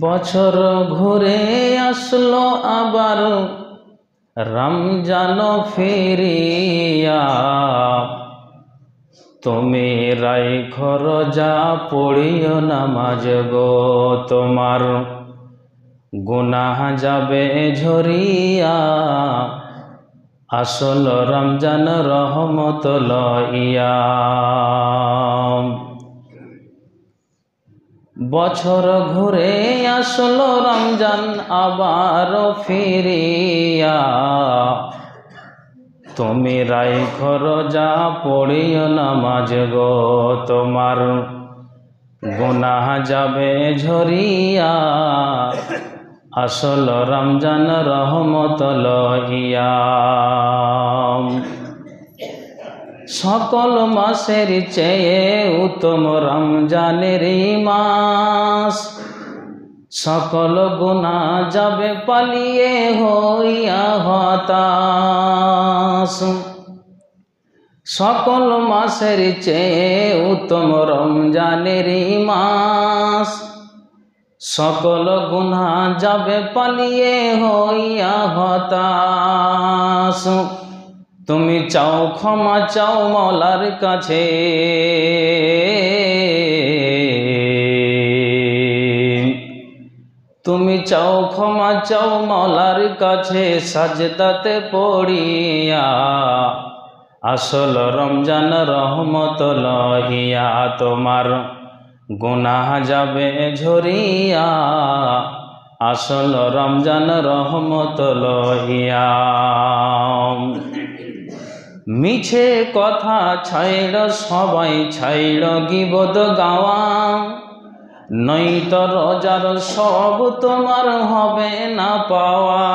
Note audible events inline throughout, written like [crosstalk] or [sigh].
বছর ঘুরে আসলো আবার। রমজান ফিরিয়া, তুমি রাই যা পড়িও নামাজ গো তোমার। গুনাহ যাবে ঝরিয়া, আসল রমজান রহমত লইয়া। বছর ঘুরে আসলো রমজান, আবার ফিরিয়া তুমি রাই ঘর যা পড়িও নামাজ গো, তোমার গুনাহ যাবে ঝরিয়া। আসল রমজান রহমত লইয়া সকল মাসের চেয়ে উত্তম রমজানের মাস। সকল গুণা যাবে পালিয়ে হইয়া হতাশ। সকল মাসের চেয়ে উত্তম রমজানের মাস। সকল গুণা যাবে পালিয়ে হইয়া হতাশ। তুমি চাও, ক্ষমা চাও মলার কাছে। তুমি চাও, ক্ষমা চাও মলার কাছে, সাজদাতে পড়িয়া। আসল রমজান রহমত লহিয়া, তোমার গুনাহ যাবে ঝরিয়া। আসল রমজান রহমত লহিয়া। মিছে কথা ছাইড়, সবাই ছাইড় গিবদ গাওয়া। নৈত রজার সব তোমার হবে না পাওয়া।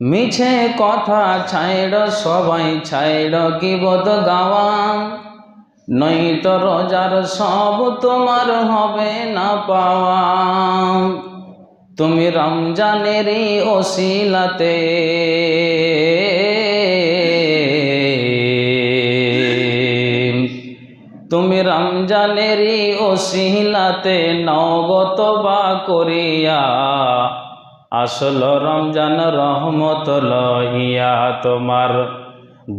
মিছে কথা ছাইড়, সবাই ছাইড় গিবদ গাওয়া। নৈত রজার সব তোমার হবে না পাওয়া। তুমি রমজানেরই ওসিলাতে রমজানেরই ওসিলাতে নগত বা করিয়া, আসল রমজান রহমত লইয়া তোমার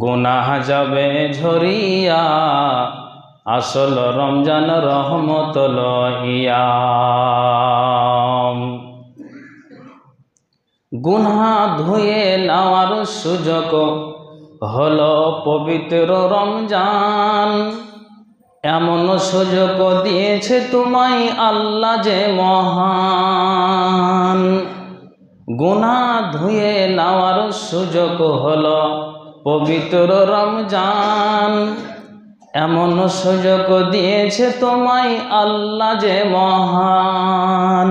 গুনাহ যাবে ঝরিয়া, আসল রমজান রহমত লইয়া গুনা ধুয়ে নেওয়ার সুযোগ হলো পবিত্র রমজান। এমন সুযোগ দিয়েছে তোমায় আল্লাহ যে মহান। গুণা ধুয়ে নেওয়ার সুযোগ হলো পবিত্র রমজান। এমন সুযোগ দিয়েছে তোমায় আল্লাহ যে মহান।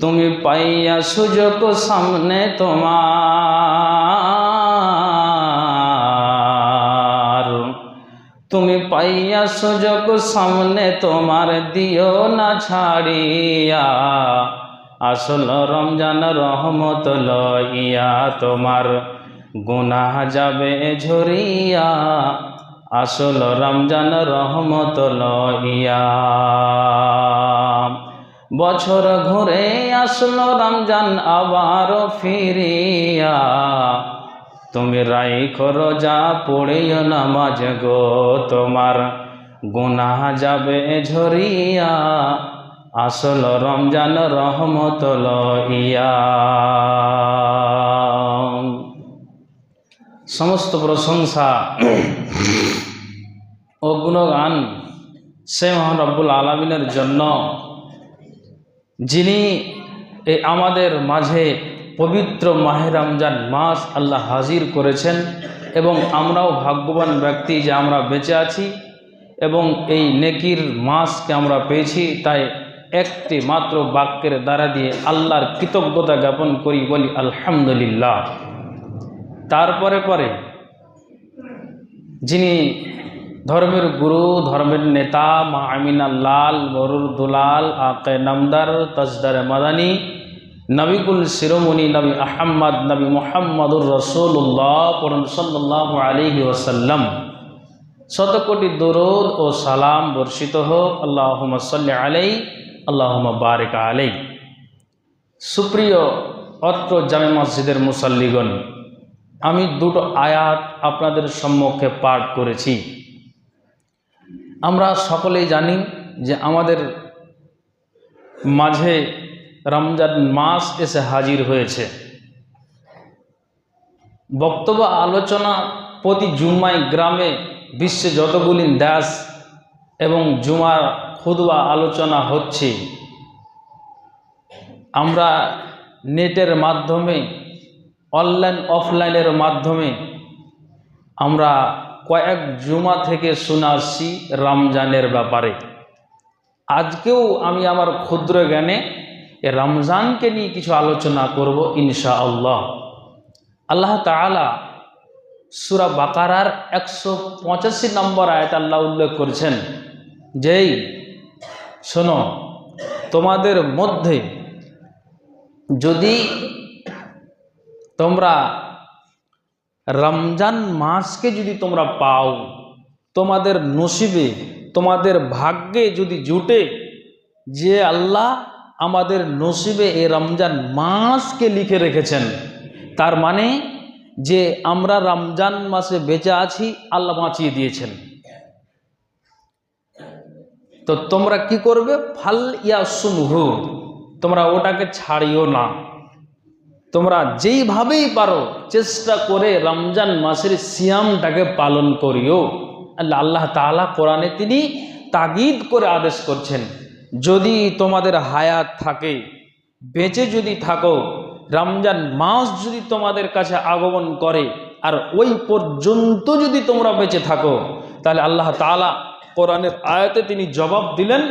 তুমি পাইয়া সুযোগ সামনে তোমার। তুমি পাইয়া সুযোগ সামনে তোমার দিও না ছাড়িয়া। আসল রমজান রহমত লইয়া তোমার গুনাহ যাবে ঝরিয়া। আসল রমজান রহমত লইয়া। বছর ঘুরে আসল রমজান আবার ফিরিয়া। তুমি রাই যা পড়িও নামাজ গো, তোমার গুনাহ যাবে ঝরিয়া। আসল রমজান রহমত লইয়া। সমস্ত প্রশংসা ও গুণগান সে মহান রব্বুল আলমিনের জন্য, যিনি আমাদের মাঝে পবিত্র মাহে রমজান মাস আল্লাহ হাজির করেছেন এবং আমরাও ভাগ্যবান ব্যক্তি যে আমরা বেঁচে আছি এবং এই নেকির মাসকে আমরা পেয়েছি, তাই একটি মাত্র বাক্যের দ্বারা দিয়ে আল্লাহর কৃতজ্ঞতা জ্ঞাপন করি, বলি আলহামদুলিল্লাহ। তারপরে পরে যিনি ধর্মের গুরু, ধর্মের নেতা, মা আমিনা লাল মরুর দুলাল, আকে নামদার, তজদার মাদানী নবিকুল শিরোমণি নবী আহম্মদ নবী মোহাম্মদুর রসুল্লাহ পরম সাল্লাহ আলিহি ওসাল্লাম শত কোটি দরুদ ও সালাম বর্ষিত হোক। আল্লাহ সাল্লি আলাই আল্লাহ বারেক আলাই সুপ্রিয় অত্র জামে মসজিদের মুসল্লিগণ, আমি দুটো আয়াত আপনাদের সম্মুখে পাঠ করেছি। আমরা সকলেই জানি যে আমাদের মাঝে রমজান মাস এসে হাজির হয়েছে। বক্তব্য, আলোচনা প্রতি জুম্মায় গ্রামে বিশ্বে যতগুলি দেশ এবং জুমার খুদবা আলোচনা হচ্ছে, আমরা নেটের মাধ্যমে, অনলাইন, অফলাইনের মাধ্যমে আমরা কয়েক জুমা থেকে শুনে আসছি রমজানের ব্যাপারে। আজকেও আমি আমার ক্ষুদ্র জ্ঞানে রমজানকে নিয়ে কিছু আলোচনা করব ইনশা আল্লাহ আল্লাহ তালা সুরা বাকারার একশো পঁচাশি নম্বর আয়ত আল্লাহ উল্লেখ করেছেন, যেই, শোনো, তোমাদের মধ্যে যদি তোমরা রমজান মাসকে যদি তোমরা পাও, তোমাদের নসিবে, তোমাদের ভাগ্যে যদি জুটে যে আল্লাহ আমাদের নসিবে এই রমজান মাসকে লিখে রেখেছেন। তার মানে যে আমরা রমজান মাসে বেঁচে আছি, আল্লাহ বাঁচিয়ে দিয়েছেন। তো তোমরা কি করবে? ফাল ইয়া সুনহু তোমরা ওটাকে ছাড়িও না। তোমরা যেইভাবেই পারো, চেষ্টা করে রমজান মাসের সিয়ামটাকে পালন করিও। আল্লাহ আল্লাহ তালা কোরআনে তিনি তাগিদ করে আদেশ করছেন। যদি তোমাদের হায়াত থাকে, বেঁচে যদি থাকো, রমজান মাস যদি তোমাদের কাছে আগমন করে, আর ওই পর্যন্ত যদি তোমরা বেঁচে থাকো, তাহলে আল্লাহ তালা কোরআনের আয়াতে তিনি জবাব দিলেন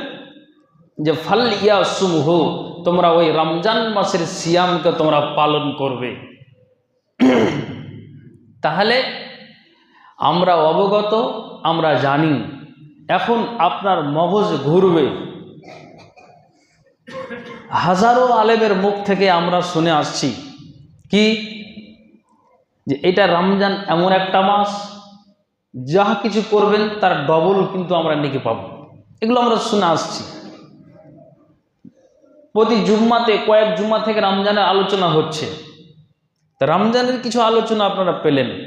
যে, ফাল ইয়া সুমহু তোমরা ওই রমজান মাসের সিয়ামকে তোমরা পালন করবে। [clears throat] তাহলে আমরা অবগত, আমরা জানি, এখন আপনার মগজ ঘুরবে। হাজারো আলেমের মুখ থেকে আমরা শুনে আসছি। কি? যে এটা রমজান এমন একটা মাস যাহা কিছু করবেন তার ডবল কিন্তু আমরা নেকি পাব। এগুলো আমরা শুনে আসছি। প্রতি জুম্মাতে কয়েক জুম্মা থেকে রমজানের আলোচনা হচ্ছে। তা রমজানের কিছু আলোচনা আপনারা পেলেন।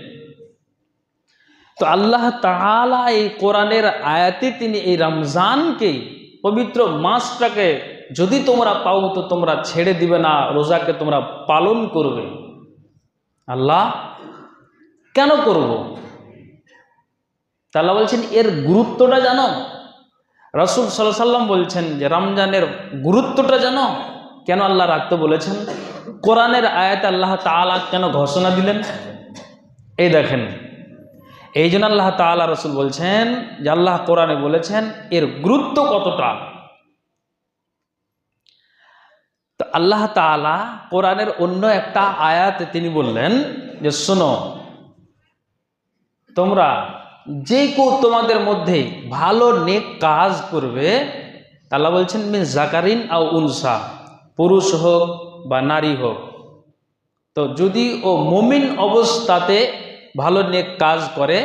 তো আল্লাহ তাআলা এই কোরআনের আয়াতে তিনি এই রমজানকে পবিত্র মাসটাকে যদি তোমরা পাও তো তোমরা ছেড়ে দিবে না, রোজাকে তোমরা পালন করবে। আল্লাহ কেন করব? তাল্লাহ বলছেন, এর গুরুত্বটা জানো? রসুল সাল্লাহ সাল্লাম বলছেন যে, রমজানের গুরুত্বটা জানো? কেন আল্লাহ রাখতে বলেছেন? কোরআনের আয়াত আল্লাহ তাআলা কেন ঘোষণা দিলেন? এই দেখেন। এই জন্য আল্লাহ তাআলা রসুল বলছেন যে, আল্লাহ কোরআনে বলেছেন, এর গুরুত্ব কতটা তো আল্লাহ তাআলা কোরআনের অন্য একটা আয়াতে তিনি বললেন যে, শোনো, তোমরা যে কেউ তোমাদের মধ্যে ভালো নেক কাজ করবে, আল্লাহ বলছেন, মিন জাকারিন আও উনসা, পুরুষ হোক বা নারী হোক। তো যদি ও মমিন অবস্থাতে ভালো নেক কাজ করে,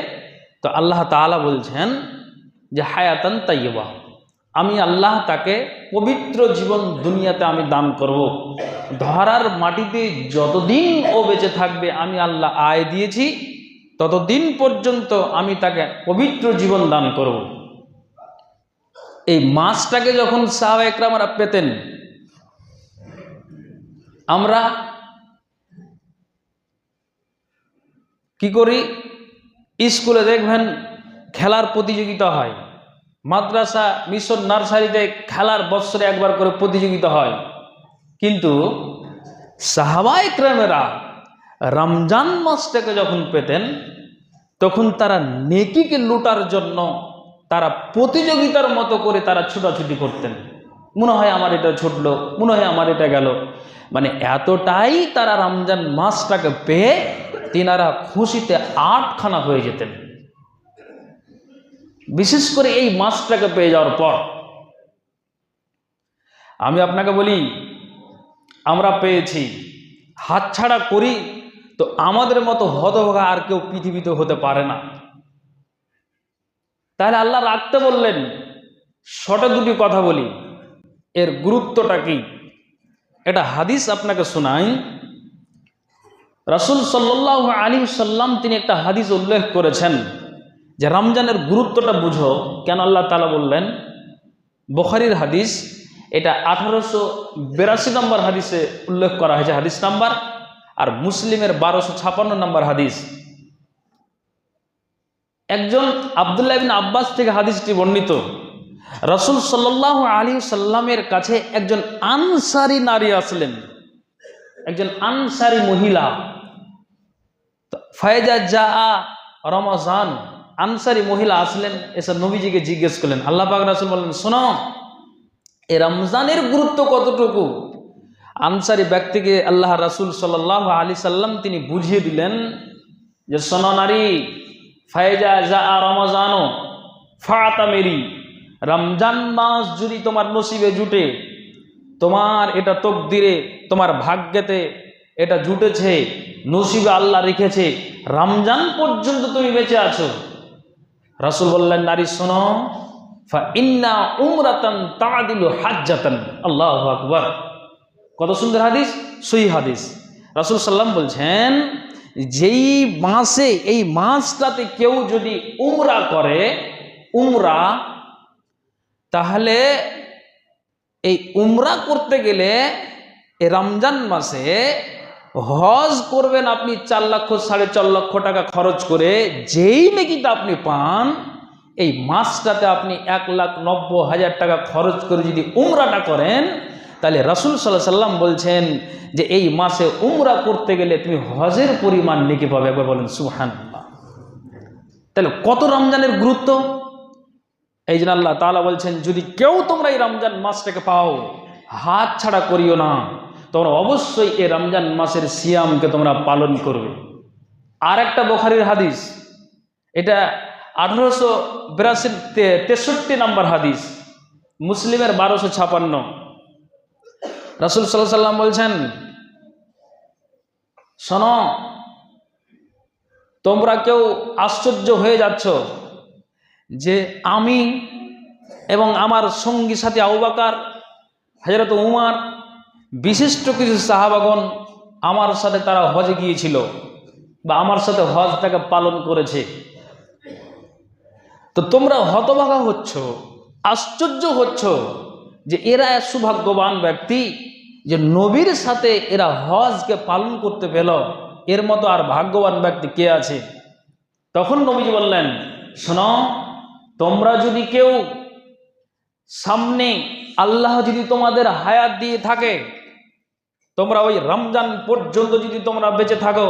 তো আল্লাহ তাআলা বলছেন যে, হায়াতান তাইবা আমি আল্লাহ তাকে পবিত্র জীবন দুনিয়াতে আমি দান করব। ধরার মাটিতে যতদিন ও বেঁচে থাকবে আমি আল্লাহ আয় দিয়েছি, ততদিন পর্যন্ত আমি তাকে পবিত্র জীবন দান করব। এই মাছটাকে যখন সাহাবা একরামরা পেতেন, আমরা কি করি? স্কুলে দেখবেন খেলার প্রতিযোগিতা হয়। মাদ্রাসা, মিশন, নার্সারিতে খেলার বৎসরে একবার করে প্রতিযোগিতা হয়। কিন্তু সাহাবা একরামেরা রমজান মাসটাকে যখন পেতেন, তখন তারা নেকিকে লুটার জন্য তারা প্রতিযোগিতার মতো করে তারা ছুটাছুটি করতেন। মনে হয় আমার এটা ছুটলো, মনে হয় আমার এটা গেল। মানে এতটাই তারা রমজান মাসটাকে পেয়ে তিনারা খুশিতে আটখানা হয়ে যেতেন। বিশেষ করে এই মাসটাকে পেয়ে যাওয়ার পর, আমি আপনাকে বলি, আমরা পেয়েছি হাতছাড়া করি, তো আমাদের মতো হতভাগা আর কেউ পৃথিবীতে হতে পারে না। তাহলে আল্লাহ রাখতে বললেন, শটে দুটি কথা বলি। এর গুরুত্বটা কি? এটা হাদিস আপনাকে শোনাই। রাসুল সাল্লাহ আলী সাল্লাম তিনি একটা হাদিস উল্লেখ করেছেন। যে রমজানের গুরুত্বটা বুঝো, কেন আল্লাহ তালা বললেন? বখারির হাদিস, এটা আঠারোশো বিরাশি নম্বর হাদিসে উল্লেখ করা হয়েছে, হাদিস নাম্বার। আর মুসলিমের বারোশো ছাপান্ন নম্বর হাদিস। একজন আবদুল্লাহ বিন আব্বাস থেকে হাদিসটি বর্ণিত। রসুল সাল্লাহ আলী সাল্লামের কাছে একজন আনসারি নারী আসলেন। একজন আনসারি মহিলা। ফায়জা যা রমজান। আনসারি মহিলা আসলেন, এসে নবীজিকে জিজ্ঞেস করলেন, আল্লাহ পাক রাসুল বললেন, শোনো, এ রমজানের গুরুত্ব কতটুকু? আনসারি ব্যক্তিকে আল্লাহ রাসুল সাল্লাহ আলী সাল্লাম তিনি বুঝিয়ে দিলেন যে, শোনো নারী ফায়জা যা রমজানো ফাতা মেরি রমজান মাস যদি তোমার নসিবে জুটে, তোমার এটা তকদিরে, তোমার ভাগ্যেতে এটা জুটেছে, নসিবে আল্লাহ রেখেছে, রমজান পর্যন্ত তুমি বেঁচে আছো। রাসুল বললেন, নারী, শোনো ইন্না উমরাতান তাদিল হাজ্জাতান। আল্লাহ আকবর। কত সুন্দর হাদিস? সই হাদিস। রাসুল সাল্লাম বলছেন, যেই মাসে, এই মাসটাতে কেউ যদি উমরা করে, উমরা, তাহলে এই উমরা করতে গেলে এই রমজান মাসে হজ করবেন আপনি চার লক্ষ, সাড়ে চার লক্ষ টাকা খরচ করে, যেই নাকিটা আপনি পান, এই মাসটাতে আপনি এক লাখ নব্বই হাজার টাকা খরচ করে যদি উমরাটা করেন, তাহলে রাসুল সাল্লাহ সাল্লাম বলছেন যে এই মাসে উমরা করতে গেলে তুমি হজের পরিমাণ নেকি পাবে। একবার বলেন সুহান তাহলে কত রমজানের গুরুত্ব? এই জন্য আল্লাহ তালা বলছেন, যদি কেউ তোমরা এই রমজান মাসটাকে পাও, হাত ছাড়া করিও না। তোমরা অবশ্যই এই রমজান মাসের সিয়ামকে তোমরা পালন করবে। আর একটা বখারির হাদিস, এটা আঠারোশো বিরাশি তেষট্টি নম্বর হাদিস, মুসলিমের বারোশো ছাপান্ন। রাসুল সাল্লাহ সাল্লাম বলছেন, শোনো, তোমরা কেউ আশ্চর্য হয়ে যাচ্ছ যে আমি এবং আমার সঙ্গী সাথী আউবাকার হাজরত উমার বিশিষ্ট কিছু সাহাবাগন আমার সাথে তারা হজে গিয়েছিল বা আমার সাথে হজটাকে পালন করেছে। তো তোমরা হতভাগা হচ্ছ, আশ্চর্য হচ্ছ যে এরা এক সুভাগ্যবান ব্যক্তি যে নবীর সাথে এরা হজকে পালন করতে পেল। এর মতো আর ভাগ্যবান ব্যক্তি কে আছে? তখন নবীজি বললেন, শোনো, তোমরা যদি কেউ সামনে আল্লাহ যদি তোমাদের হায়াত দিয়ে থাকে তোমরা ওই রমজান পর্যন্ত যদি তোমরা বেঁচে থাকো,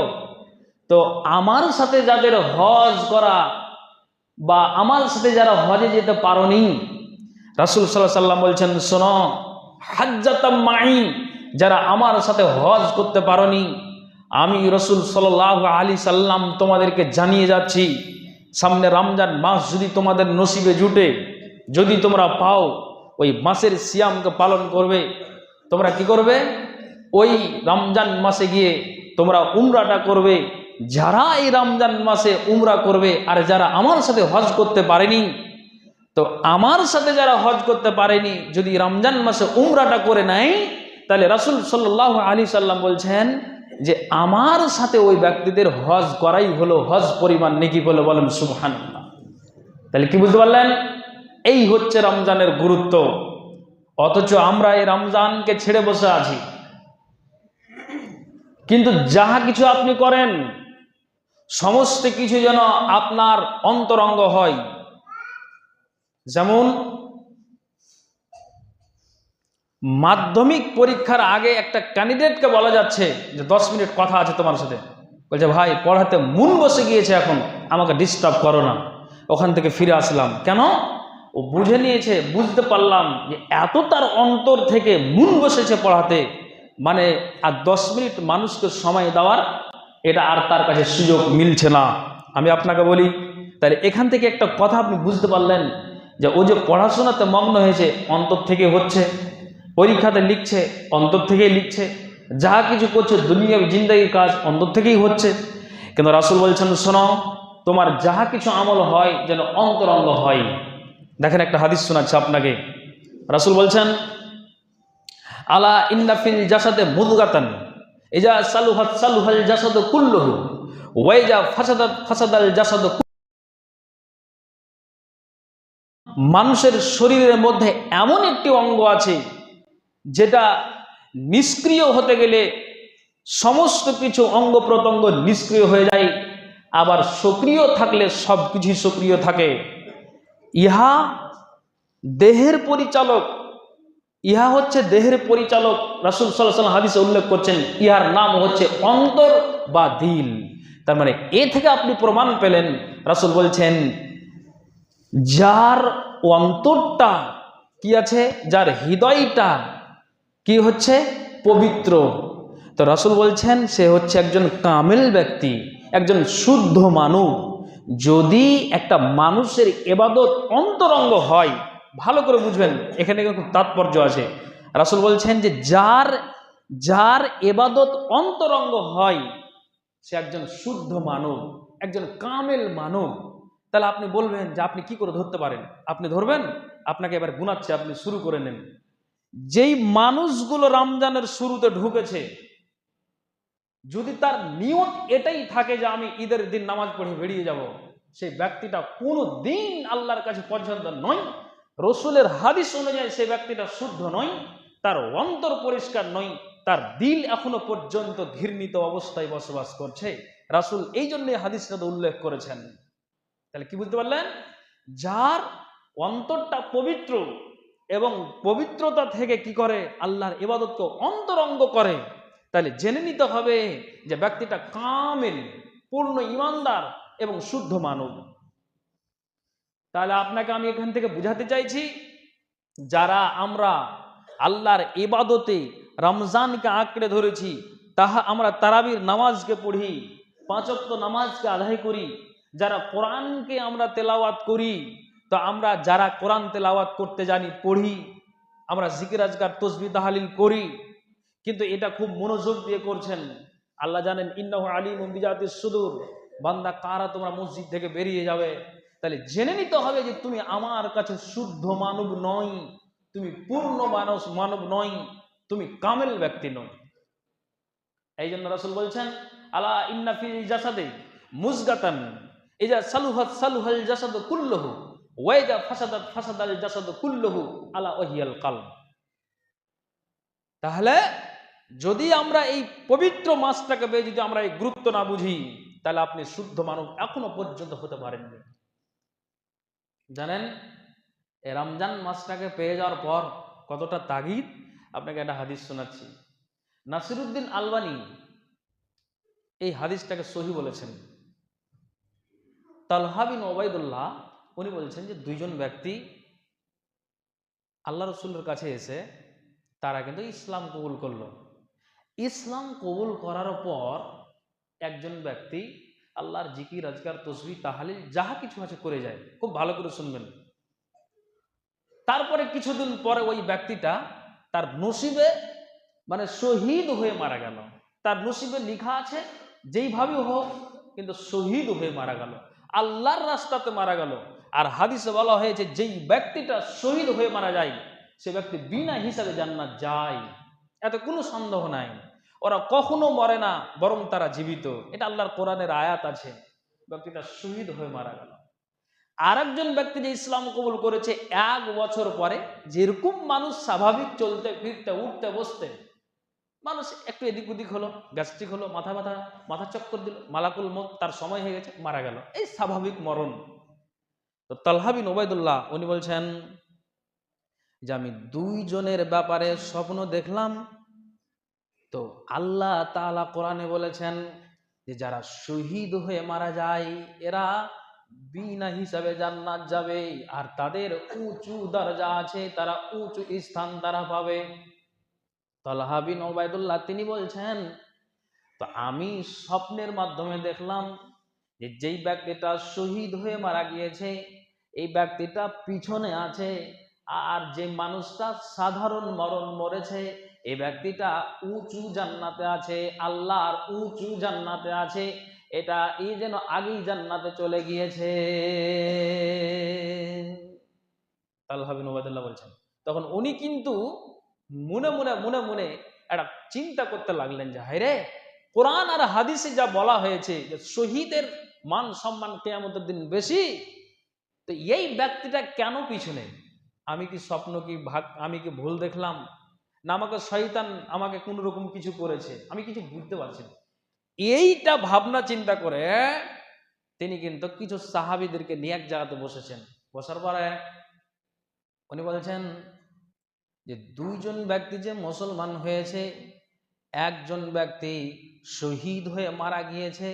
তো আমার সাথে যাদের হজ করা বা আমার সাথে যারা হজে যেতে পারোনি, রাসুল সাল্লাহ সাল্লাম বলছেন, শোনো, হাজ্জাতাম মাই যারা আমার সাথে হজ করতে পারোনি, আমি রসুল সাল্লাহ আলী সাল্লাম তোমাদেরকে জানিয়ে যাচ্ছি, সামনে রমজান মাস যদি তোমাদের নসিবে জুটে, যদি তোমরা পাও, ওই মাসের সিয়ামকে পালন করবে, তোমরা কি করবে? ওই রমজান মাসে গিয়ে তোমরা উমরাটা করবে যারা এই রমজান মাসে উমরা করবে আর যারা আমার সাথে হজ করতে পারেনি, তো আমার সাথে যারা হজ করতে পারেনি, যদি রমজান মাসে উমরাটা করে নেয়, তাহলে রাসুল সাল্লাহ আলী সাল্লাম বলছেন যে আমার সাথে ওই ব্যক্তিদের হজ করাই হলো হজ পরিমাণ নেকি বলে বলেন সুবহান তাহলে কি বুঝতে পারলেন? এই হচ্ছে রমজানের গুরুত্ব। অথচ আমরা এই রমজানকে ছেড়ে বসে আছি। কিন্তু যাহা কিছু আপনি করেন, সমস্ত কিছু যেন আপনার অন্তরঙ্গ হয়। যেমন, মাধ্যমিক পরীক্ষার আগে একটা ক্যান্ডিডেটকে বলা যাচ্ছে, যে দশ মিনিট কথা আছে তোমার সাথে। বলছে, ভাই, পড়াতে মন বসে গিয়েছে এখন, আমাকে ডিস্টার্ব করো না। ওখান থেকে ফিরে আসলাম। কেন? ও বুঝে নিয়েছে, বুঝতে পারলাম যে এত তার অন্তর থেকে মন বসেছে পড়াতে। মানে আর দশ মিনিট মানুষকে সময় দেওয়ার এটা আর তার কাছে সুযোগ মিলছে না। আমি আপনাকে বলি, তাহলে এখান থেকে একটা কথা আপনি বুঝতে পারলেন যে ও যে পড়াশোনাতে মগ্ন হয়েছে, অন্তর থেকে হচ্ছে, পরীক্ষাতে লিখছে, অন্তর থেকেই লিখছে, যা কিছু করছে, দুনিয়া জিন্দাগির কাজ অন্তর থেকেই হচ্ছে। কিন্তু রাসুল বলছেন, শোনো, তোমার যাহা কিছু আমল হয় যেন অন্তরঙ্গ হয়। দেখেন একটা হাদিস শোনাচ্ছে আপনাকে। রাসুল বলছেন আলা ইন্নাফিল জাসাদে মুদগাতান। এজা সালুহাত সালুহাল জাসাদ কুল্লুহু। ওয়াইজা ফাসাদাত ফাসাদাল জাসাদ মানুষের শরীরের মধ্যে এমন একটি অঙ্গ আছে, যেটা নিষ্ক্রিয় হতে গেলে সমস্ত কিছু অঙ্গ প্রত্যঙ্গ নিষ্ক্রিয় হয়ে যায়, আবার সক্রিয় থাকলে সব কিছুই সক্রিয় থাকে। ইহা দেহের পরিচালক ইহা হচ্ছে দেহের পরিচালক। রাসুল সাল্লাহ হাদিসে উল্লেখ করছেন, ইহার নাম হচ্ছে অন্তর বা দিল। তার মানে এ থেকে আপনি প্রমাণ পেলেন, রাসুল বলছেন, যার অন্তরটা কি আছে? যার হৃদয়টা কি হচ্ছে? পবিত্র। তো রাসুল বলছেন, সে হচ্ছে একজন কামেল ব্যক্তি, একজন শুদ্ধ মানুষ। যদি একটা মানুষের এবাদত অন্তরঙ্গ হয় ভালো করে বুঝবেন, এখানে কিন্তু তাৎপর্য আছে। রাসুল বলছেন যে, যার যার এবাদত অন্তরঙ্গ হয়, সে একজন শুদ্ধ মানব, একজন কামেল মানব। তাহলে আপনি বলবেন যে, আপনি কি করে ধরতে পারেন? আপনি ধরবেন? আপনাকে এবার গুনাচ্ছে, আপনি শুরু করে নেন। যেই মানুষগুলো রমজানের শুরুতে ঢুকেছে, যদি তার নিয়ত এটাই থাকে যে, আমি ঈদের দিন নামাজ পড়ে বেরিয়ে যাব, সেই ব্যক্তিটা কোনো দিন আল্লাহর কাছে পছন্দ নয়। রসুলের হাদিস অনুযায়ী সে ব্যক্তিটা শুদ্ধ নয়, তার অন্তর পরিষ্কার নয়, তার দিল এখনও পর্যন্ত ঘৃণিত অবস্থায় বসবাস করছে। রাসুল এই জন্য হাদিসটা উল্লেখ করেছেন। তাহলে কি বুঝতে পারলেন? যার অন্তরটা পবিত্র এবং পবিত্রতা থেকে কি করে? আল্লাহর ইবাদতকে অন্তরঙ্গ করে। তাহলে জেনে নিতে হবে যে ব্যক্তিটা কামেল, পূর্ণ ইমানদার এবং শুদ্ধ মানব। তাহলে আপনাকে আমি এখান থেকে বুঝাতে চাইছি, যারা আমরা আল্লাহর ইবাদতে রমজানকে আঁকড়ে ধরেছি, তাহা আমরা তারাবির নামাজকে পড়ি, পাঁচক্ত নামাজকে আদায় করি, যারা কোরআনকে আমরা তেলাওয়াত করি, তো আমরা যারা কোরআন তেলাওয়াত করতে জানি, পড়ি, আমরা জিকির আজকার তসবি তাহালিল করি, কিন্তু এটা খুব মনোযোগ দিয়ে করছেন। আল্লাহ জানেন, ইন্নাহ আলিম বিজাতির সুদূর, বান্দা কারা তোমরা মসজিদ থেকে বেরিয়ে যাবে? তাহলে জেনে নিতে হবে যে তুমি আমার কাছে শুদ্ধ মানব নয় তুমি পূর্ণ মানুষ মানব নয় তুমি কামেল ব্যক্তি নয় এই জন্য রাসুল বলছেন, আলা ইন্নাফিল জাসাদে মুজগাতান এজা সালুহাত সালুহাল জাসাদ কুল্লহু ওয়াইজা ফাসাদাত ফাসাদাল জাসাদ কুল্লহু আলা ওহিয়াল কাল তাহলে যদি আমরা এই পবিত্র মাসটাকে পেয়ে যদি আমরা এই গুরুত্ব না বুঝি, তাহলে আপনি শুদ্ধ মানব এখনও পর্যন্ত হতে পারেননি। জানেন রমজান মাসটাকে পেয়ে যাওয়ার পর কতটা তাগিদ? আপনাকে একটা হাদিস শোনাচ্ছি। নাসিরুদ্দিন আলবানি এই হাদিসটাকে সহি বলেছেন। তালহাবিন ওবায়দুল্লাহ, উনি বলছেন যে দুইজন ব্যক্তি আল্লাহ রসুলের কাছে এসে তারা কিন্তু ইসলাম কবুল করল। ইসলাম কবুল করার পর একজন ব্যক্তি আল্লাহর জিকির, আজকার তসবি তাহালিল, যাহা কিছু আছে করে যায়। খুব ভালো করে শুনবেন। তারপরে কিছুদিন পরে ওই ব্যক্তিটা তার নসিবে মানে শহীদ হয়ে মারা গেল। তার নসিবে লিখা আছে যেইভাবে হোক, কিন্তু শহীদ হয়ে মারা গেল। আল্লাহর রাস্তাতে মারা গেল। আর হাদিসে বলা হয়েছে, যেই ব্যক্তিটা শহীদ হয়ে মারা যায়, সে ব্যক্তি বিনা হিসাবে জান্নাত যায়। এত কোনো সন্দেহ নাই। ওরা কখনো মরে না, বরং তারা জীবিত। এটা আল্লাহর কোরআনের আয়াত আছে। ব্যক্তিটা শহীদ হয়ে মারা গেল। আরেকজন ব্যক্তি যে ইসলাম কবুল করেছে, এক বছর পরে যেরকম মানুষ স্বাভাবিক চলতে, ফিরতে, উঠতে, বসতে, মানুষ একটু এদিক ওদিক হলো, গ্যাস্ট্রিক হলো, মাথা ব্যথা, মাথা চক্কর দিল, মালাকুল মত তার সময় হয়ে গেছে, মারা গেল। এই স্বাভাবিক মরণ। তো তালহাবিন ওবায়দুল্লাহ উনি বলছেন যে আমি দুইজনের ব্যাপারে স্বপ্ন দেখলাম তো আল্লাহ তাআলা কোরআনে বলেছেন যে যারা শহীদ হয়ে মারা যায়, এরা বিনা হিসাবে জান্নাত যাবে। আর তাদের উঁচু দরজা আছে, তারা উঁচু স্থান তারা পাবে। তলহা বিন ওবায়দুল্লাহ তিনি বলছেন, তো আমি স্বপ্নের মাধ্যমে দেখলাম যে যেই ব্যক্তিটা শহীদ হয়ে মারা গিয়েছে, এই ব্যক্তিটা পিছনে আছে। আর যে মানুষটা সাধারণ মরণ মরেছে এই ব্যক্তিটা উঁচু জান্নাতে আছে, আল্লাহর উঁচু জান্নাতে আছে, এটা এই যেন আগেই জান্নাতে চলে গিয়েছে। তাল্লাহ বিন ওবায়দুল্লাহ বলছেন, তখন উনি কিন্তু মনে মনে মনে মনে একটা চিন্তা করতে লাগলেন যে হায় রে কোরআন আর হাদিসে যা বলা হয়েছে যে শহীদের মান সম্মান কেয়ামতের দিন বেশি, তো এই ব্যক্তিটা কেন পিছনে? আমি কি স্বপ্ন কি ভাগ, আমি কি ভুল দেখলাম? না, আমাকে শয়তান আমাকে কোন রকম কিছু করেছে। আমি কিছু বুঝতে পারছি না। এইটা ভাবনা, চিন্তা করে তিনি কিন্তু কিছু সাহাবিদেরকে নিয়ে এক জায়গাতে বসেছেন। বসার পরে উনি বলছেন যে, দুইজন ব্যক্তি যে মুসলমান হয়েছে, একজন ব্যক্তি শহীদ হয়ে মারা গিয়েছে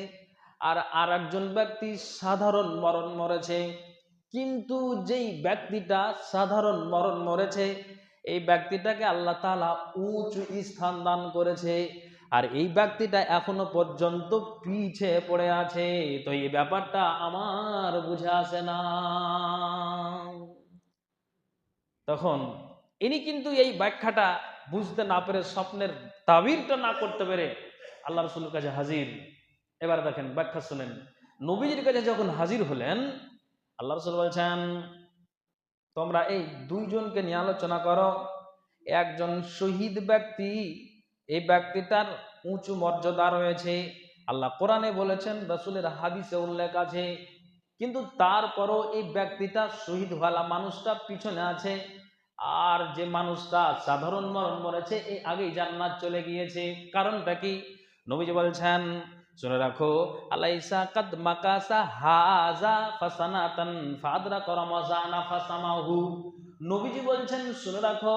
আর আর একজন ব্যক্তি সাধারণ মরণ মরেছে। কিন্তু যেই ব্যক্তিটা সাধারণ মরণ মরেছে এই ব্যক্তিটাকে আল্লাহ তালা উঁচু স্থান দান করেছে। আর এই ব্যক্তিটা এখনও পর্যন্ত পিছে পড়ে আছে। তো এই ব্যাপারটা আমার বুঝে আসে না। তখন ইনি কিন্তু এই ব্যাখ্যাটা বুঝতে না পেরে স্বপ্নের তাবিরটা না করতে পেরে আল্লাহ রসুলের কাছে হাজির। এবার দেখেন ব্যাখ্যা শুনেন। নবীজির কাছে যখন হাজির হলেন, আল্লাহ রসুল বলছেন তোমরা এই দুইজনকে নিয়ে আলোচনা করো। একজন শহীদ ব্যক্তি, এই ব্যক্তিটার উঁচু মর্যাদা রয়েছে। আল্লাহ কোরআনে বলেছেন, রসুলের হাদিসে উল্লেখ আছে। কিন্তু তারপরও এই ব্যক্তিটা শহীদ হওয়ালা মানুষটা পিছনে আছে। আর যে মানুষটা সাধারণ মরণ মরেছে এই আগেই জান্নাত চলে গিয়েছে। কারণটা কি? নবীজি বলছেন শুনে রাখো, আলাইসা কাদ মাকাসা হাজা ফাসানাতান ফাদরা করমাজানা ফাসামাহু। নবীজি বলছেন, শুনে রাখো,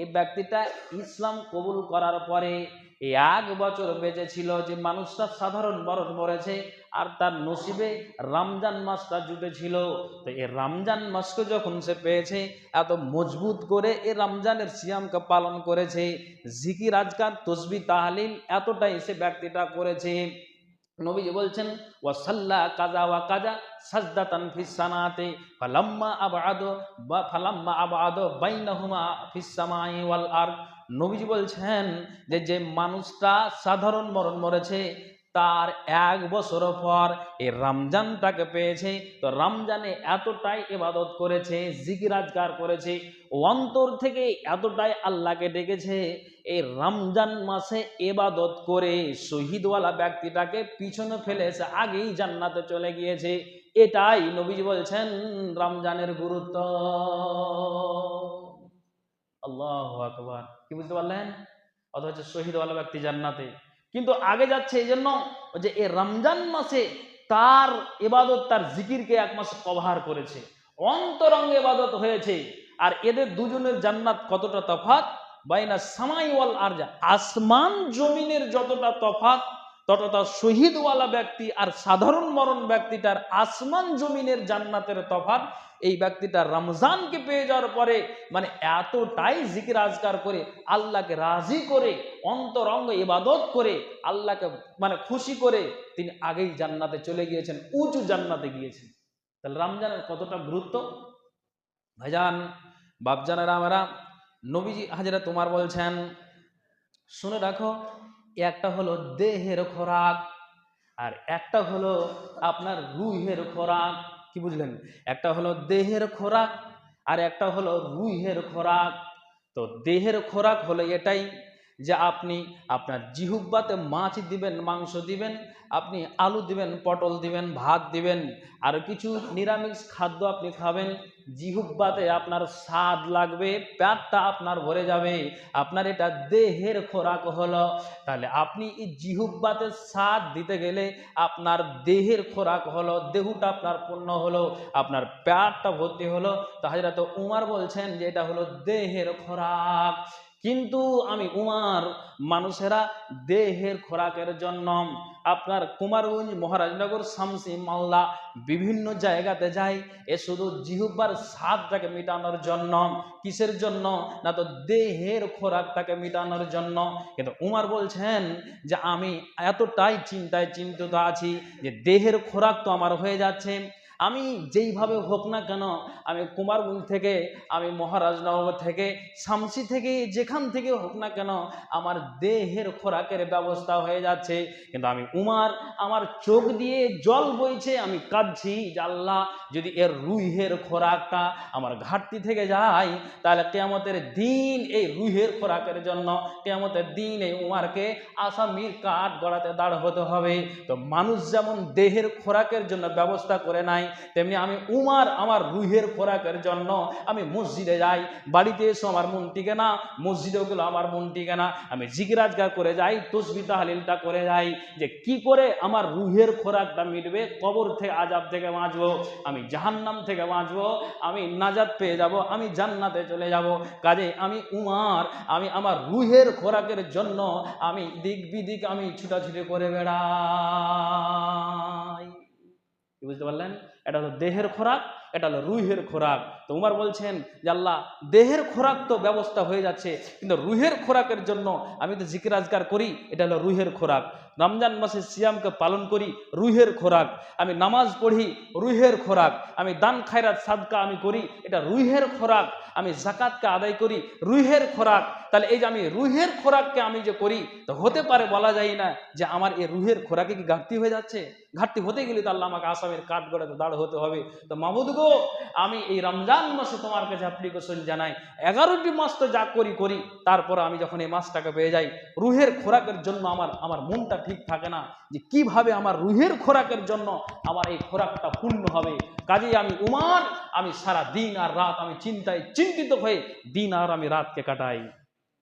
এই ব্যক্তিটা ইসলাম কবুল করার পরে এই এক বছর বেঁচে ছিল যে মানুষটা সাধারণ মরণ মরেছে আর তার নসিবে রমজান মাসটা জুটেছিল। তো এই রমজান মাসকে যখন সে পেয়েছে, এত মজবুত করে এই রমজানের সিয়ামকে পালন করেছে, জিকির, আজকার, তসবি, তাহলিল, এতটাই সে ব্যক্তিটা করেছে। নবীজি বলছেন, ওয়াসাল্লা কাজা ওয়া কাজা সাজদাতান ফিস সানাতে, ফালাম্মা আবাদ বা ফালাম্মা আবাদ বাইনাহুমা ফিস সামাই ওয়াল আরদ। নবীজি বলছেন যে যে মানুষটা সাধারণ মরণ মরেছে তার এক বছর পর এই রমজানটাকে পেয়েছে। তো রমজানে এতটাই ইবাদত করেছে, জিকিরাজগার করেছে, অন্তর থেকে এতটাই আল্লাহকে ডেকেছে এই রমজান মাসে এবাদত করে শহীদওয়ালা ব্যক্তিটাকে পিছনে ফেলে এসে আগেই জান্নাতে চলে গিয়েছে। এটাই নবীজি বলছেন রমজানের গুরুত্ব। আল্লাহ আকবার। কি বুঝতে পারলেন? অথচ শহীদওয়ালা ব্যক্তি জান্নাতে। কিন্তু আগে যাচ্ছে এই জন্য যে এ রমজান মাসে তার এবাদত, তার জিকিরকে এক মাস কভার করেছে। অন্তরঙ্গ এবাদত হয়েছে। আর এদের দুজনের জান্নাত কতটা তফাত বাইনা সামাই ওয়াল আরজা। আসমান জমিনের যতটা তফাত ততটা শহীদওয়ালা ব্যক্তি আর সাধারণ মরণ ব্যক্তিটার আসমান জমিনের জান্নাতের তফাত এই ব্যক্তিটা রমজানকে পেয়ে যাওয়ার পরে মানে এতটাই জিকির আজকার করে, আল্লাহকে রাজি করে, অন্তরঙ্গ ইবাদত করে, আল্লাহকে মানে খুশি করে, তিনি আগেই জান্নাতে চলে গিয়েছেন, উঁচু জান্নাতে গিয়েছেন। তাহলে রমজানের কতটা গুরুত্ব? ভাইজান, বাপজানেরা, আমরা, নবীজি হাজারা তোমার বলছেন, শুনে রাখো একটা হলো দেহের খোরাক, আর একটা হলো আপনার রুহের খোরাক। কি বুঝলেন? একটা হলো দেহের খোরাক, আর একটা হলো রুহের খোরাক। তো দেহের খোরাক হলো এটাই যে আপনি আপনার জিহুব্বাতে মাছ দিবেন, মাংস দিবেন, আপনি আলু দিবেন, পটল দিবেন, ভাত দিবেন, আর কিছু নিরামিষ খাদ্য আপনি খাবেন জিহুব্বাতে আপনার স্বাদ লাগবে, পেটটা আপনার ভরে যাবে, আপনার এটা দেহের খোরাক হলো। তাহলে আপনি এই জিহুব্বাতে স্বাদ দিতে গেলে আপনার দেহের খোরাক হলো, দেহুটা আপনার পূর্ণ হলো, আপনার পেটটা ভর্তি হলো। তাহলে তো উমার বলছেন যে এটা হলো দেহের খোরাক। কিন্তু আমি উমার মানুষেরা দেহের খোরাকের জন্য আপনার কুমারগঞ্জ মহারাজনগর, শামসি মালদা বিভিন্ন জায়গাতে যাই, এ শুধু জিহুব্বার স্বাদটাকে মেটানোর জন্য, কিসের জন্য? না তো দেহের খোরাকটাকে মেটানোর জন্য। কিন্তু উমার বলছেন যে আমি এতটাই চিন্তায় চিন্তিত আছি যে দেহের খোরাক তো আমার হয়ে যাচ্ছে। আমি যেইভাবে হোক না কেন, আমি কুমারগঞ্জ থেকে, আমি মহারাজনগর থেকে, শামসি থেকে, যেখান থেকে হোক না কেন, আমার দেহের খোরাকের ব্যবস্থা হয়ে যাচ্ছে। কিন্তু আমি উমার, আমার চোখ দিয়ে জল বইছে, আমি কাঁদছি আল্লাহ, যদি এর রুহের খোরাকটা আমার ঘাটতি থেকে যায়, তাহলে কেয়ামতের দিন এই রুহের খোরাকের জন্য, কেয়ামতের দিন এই উমারকে আসামির কাঠ গড়াতে দাঁড় হতে হবে। তো মানুষ যেমন দেহের খোরাকের জন্য ব্যবস্থা করে নাই তেমনি আমি উমার আমার রুহের খোরাকের জন্য আমি মসজিদে যাই, বাড়িতে এসো আমার মন টিকে না, মসজিদেও গেলো আমার মন টিকে না, আমি জিগরাজগার করে যাই, তসবি তাহলিলটা করে যাই, যে কি করে আমার রুহের খোরাকটা মিটবে, কবর থেকে আজাব থেকে বাঁচবো, আমি জাহান্নাম থেকে বাঁচবো, আমি নাজাদ পেয়ে যাব, আমি জান্নাতে চলে যাব, কাজে আমি উমার, আমি আমার রুহের খোরাকের জন্য আমি দিক বিদিক আমি ছুটাছুটি করে বেড়াই। কি বুঝতে পারলেন? এটা হলো দেহের খোরাক এটা হলো রুহের খোরাক। তো উমার বলছেন যে আল্লাহ, দেহের খোরাক তো ব্যবস্থা হয়ে যাচ্ছে, কিন্তু রুহের খোরাকের জন্য আমি তো জিকির আজগার করি, এটা হলো রুহের খোরাক। রমজান মাসে সিয়ামকে পালন করি, রুহের খোরাক। আমি নামাজ পড়ি, রুহের খোরাক। আমি দান, খায়রাত, সাদকা আমি করি, এটা রুহের খোরাক। আমি জাকাতকে আদায় করি, রুহের খোরাক। তাহলে এই যে আমি রুহের খোরাককে আমি যে করি, তো হতে পারে বলা যায় না যে আমার এই রুহের খোরাকে কি ঘাটতি হয়ে যাচ্ছে? ঘাটতি হতে গেলে তো আল্লাহ আমাকে আসামের কাঠ গড়াতে দাঁড় হতে হবে। তো মাহমুদ গো, আমি এই রমজান মাসে তোমার কাছে অ্যাপ্লিকেশন জানাই। এগারোটি মাস তো যা করি করি, তারপর আমি যখন এই মাসটাকে পেয়ে যাই, রুহের খোরাকের জন্য আমার আমার মনটা ঠিক থাকে না যে কীভাবে আমার রুহের খোরাকের জন্য আমার এই খোরাকটা পূর্ণ হবে। কাজেই আমি উমার, আমি সারা দিন আর রাত আমি চিন্তায় চিন্তিত হয়ে দিন আর আমি রাতকে কাটাই।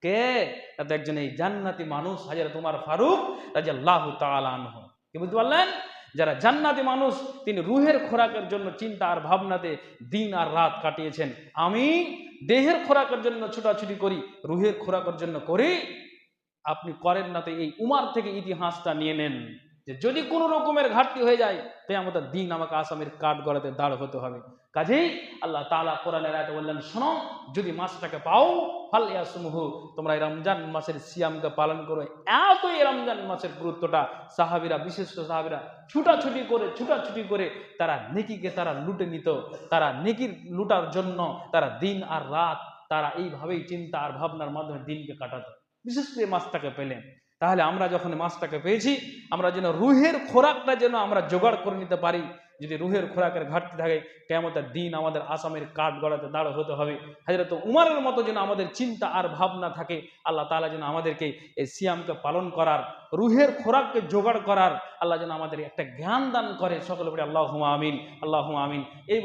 কে? তাতে একজন এই জান্নাতি মানুষ, হাজার তোমার ফারুক রাজা আল্লাহ তালানহ কি বুঝতে পারলেন? যারা জান্নাতি মানুষ, তিনি রুহের খোরাকের জন্য চিন্তা আর ভাবনাতে দিন আর রাত কাটিয়েছেন। আমি দেহের খোরাকের জন্য ছুটাছুটি করি, রুহের খোরাকের জন্য করি। আপনি করেন না তো এই উমার থেকে ইতিহাসটা নিয়ে নেন। যে যদি কোনো রকমের ঘাটতি হয়ে যায়, তাই আমাদের দিন আমাকে আসামের কাঠ গড়াতে দাঁড় হতে হবে। কাজেই আল্লাহ তালা কোরআনের আয়তে বললেন, শোনো, যদি মাছটাকে পাও ফাল ইয়াসমুহু, তোমরা এই রমজান মাসের সিয়ামকে পালন করো। এত এই রমজান মাসের গুরুত্বটা সাহাবিরা বিশেষ সাহাবিরা ছুটাছুটি করে ছুটাছুটি করে তারা নেকিকে তারা লুটে নিত। তারা নেকির লুটার জন্য তারা দিন আর রাত তারা এইভাবেই চিন্তা আর ভাবনার মাধ্যমে দিনকে কাটাতো। বিশেষ করে এই মাসটাকে পেলেন তাহলে আমরা যখন এই মাসটাকে পেয়েছি, আমরা যেন রুহের খোরাকটা যেন আমরা জোগাড় করে নিতে পারি যদি রুহের খোরাকের ঘাটতি থাকে কেমতের দিন আমাদের আসামের কাঠ গড়াতে দাঁড় হতে হবে। হাজরত উমারের মতো যেন আমাদের চিন্তা আর ভাবনা থাকে, আল্লাহ তালা যেন আমাদেরকে এই সিয়ামকে পালন করার, রুহের খোরাককে জোগাড় করার, আল্লাহ যেন আমাদের একটা জ্ঞান দান করে। সকলে বলে আল্লাহ আমিন আল্লাহ আমিন। এই